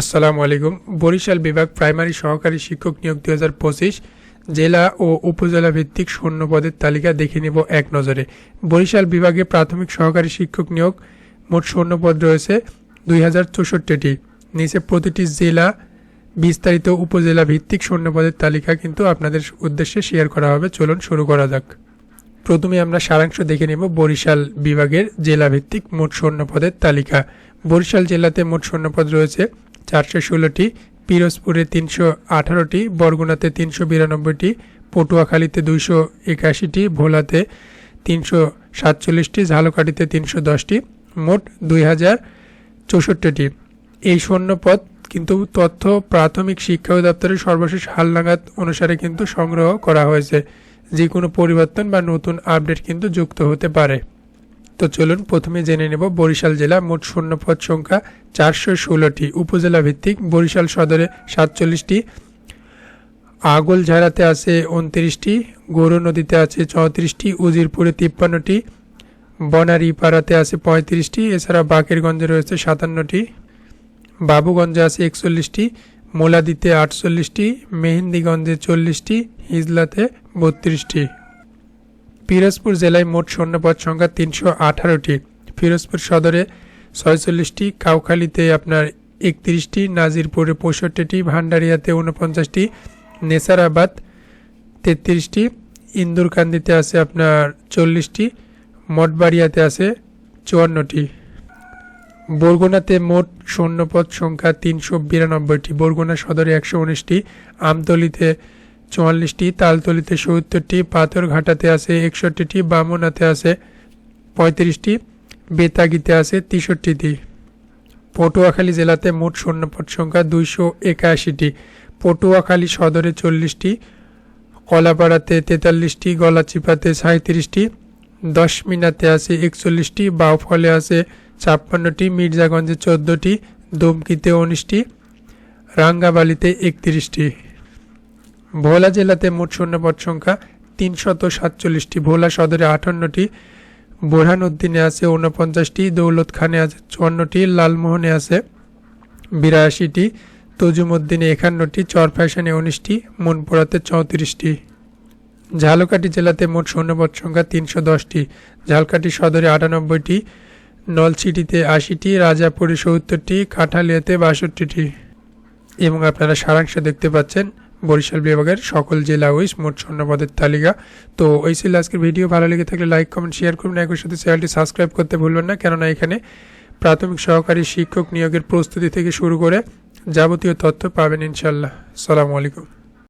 আসসালামু আলাইকুম। বরিশাল বিভাগ প্রাইমারি সহকারী শিক্ষক নিয়োগ দুই হাজার পঁচিশ জেলা ও উপজেলা ভিত্তিক শূন্য পদের তালিকা দেখে নেব এক নজরে। বরিশাল বিভাগে প্রাথমিক সহকারী শিক্ষক নিয়োগ মোট শূন্য পদ রয়েছে দুই হাজার চৌষট্টিটি। নিচে প্রতিটি জেলা বিস্তারিত উপজেলা ভিত্তিক শূন্য পদের তালিকা কিন্তু আপনাদের উদ্দেশ্যে শেয়ার করা হবে। চলুন শুরু করা যাক। প্রথমে আমরা সারাংশ দেখে নেব বরিশাল বিভাগের জেলা ভিত্তিক মোট শূন্য পদের তালিকা। বরিশাল জেলাতে মোট শূন্যপদ রয়েছে চারশো ষোলোটি, পিরোজপুরে তিনশো আঠারোটি, বরগুনাতে তিনশো বিরানব্বইটি, পটুয়াখালীতে দুইশো একাশিটি, ভোলাতে তিনশো সাতচল্লিশটি, ঝালকাঠিতে তিনশো দশটি, মোট দুই হাজার চৌষট্টিটি। এই শূন্যপদ কিন্তু তথ্য প্রাথমিক শিক্ষা অধিদপ্তরের সর্বশেষ হালনাগাদ অনুসারে কিন্তু সংগ্রহ করা হয়েছে। যে কোনো পরিবর্তন বা নতুন আপডেট কিন্তু যুক্ত হতে পারে। তো চলুন প্রথমে জেনে নেব বরিশাল জেলা মোট শূন্যপদ সংখ্যা চারশো ষোলোটি, উপজেলা ভিত্তিক বরিশাল সদরে সাতচল্লিশটি, আগলঝাড়াতে আছে উনত্রিশটি, গরু নদীতে আছে চৌত্রিশটি, উজিরপুরে তিপ্পান্নটি, বনারীপাড়াতে আছে পঁয়ত্রিশটি, এছাড়া বাকেরগঞ্জে রয়েছে সাতান্নটি, বাবুগঞ্জে আছে একচল্লিশটি, মোলাদিতে আটচল্লিশটি, মেহেন্দিগঞ্জে চল্লিশটি, হিজলাতে বত্রিশটি। পিরোজপুর জেলায় মোট সৈন্যপদ সংখ্যা তিনশো আঠারোটি। ফিরোজপুর সদরে ছয়চল্লিশটি, কাউখালীতে আপনার একত্রিশটি, নাজিরপুরে পঁয়ষট্টিটি, ভান্ডারিয়াতে উনপঞ্চাশটি নেসারাবাদ তেত্রিশটি, ইন্দুরকান্দিতে আছে আপনার চল্লিশটি, মঠবাড়িয়াতে আছে চুয়ান্নটি। বরগুনাতে মোট সৈন্যপদ সংখ্যা তিনশো বিরানব্বইটি, বরগুনা সদরে একশো উনিশটি, আমতলিতে চুয়াল্লিশটি তালতলিতে সত্তরটি, পাথরঘাটাতে আছে একষট্টিটি, বামনাতে আছে পঁয়ত্রিশটি, বেতাগিতে আছে তেষট্টিটি। পটুয়াখালী জেলাতে মোট সৈন্যপদ সংখ্যা দুইশো একাশিটি। পটুয়াখালী সদরে চল্লিশটি, কলাপাড়াতে তেতাল্লিশটি, গলাচিপাতে সাঁত্রিশটি দশমিনাতে আছে একচল্লিশটি, বাউফলে আছে ছাপ্পান্নটি, মির্জাগঞ্জে চোদ্দোটি, দুমকিতে উনিশটি রাঙ্গাবালিতে একত্রিশটি। ভোলা জেলাতে মোট শূন্যপদ সংখ্যা তিনশত সাতচল্লিশটি। ভোলা সদরে আটান্নটি, বোরহানউদ্দিনে আছে ঊনপঞ্চাশটি দৌলত খানে আছে চুয়ান্নটি, লালমোহনে আছে বিরাশিটি, তজুমুদ্দিনে একান্নটি, চরফ্যাশনে উনিশটি মনপুরাতে চৌত্রিশটি। ঝালকাঠি জেলাতে মোট শূন্যপদ সংখ্যা তিনশো দশটি। ঝালকাঠি সদরে আটানব্বইটি, নলছিটিতে আশিটি, রাজাপুরে সত্তরটি, কাঠালিয়াতে বাষট্টিটি। এবং আপনারা সারাংশ দেখতে পাচ্ছেন বরিশাল বিভাগের সকল জেলা ওইস মোট স্বর্ণপদের তালিকা। তো ওই ছিল আজকের ভিডিও। ভালো লেগে থাকলে লাইক, কমেন্ট, শেয়ার করুন। একই সাথে চ্যানেলটি সাবস্ক্রাইব করতে ভুলবেন না। কেননা এখানে প্রাথমিক সহকারী শিক্ষক নিয়োগের প্রস্তুতি থেকে শুরু করে যাবতীয় তথ্য পাবেন ইনশাল্লাহ সালামু আলাইকুম।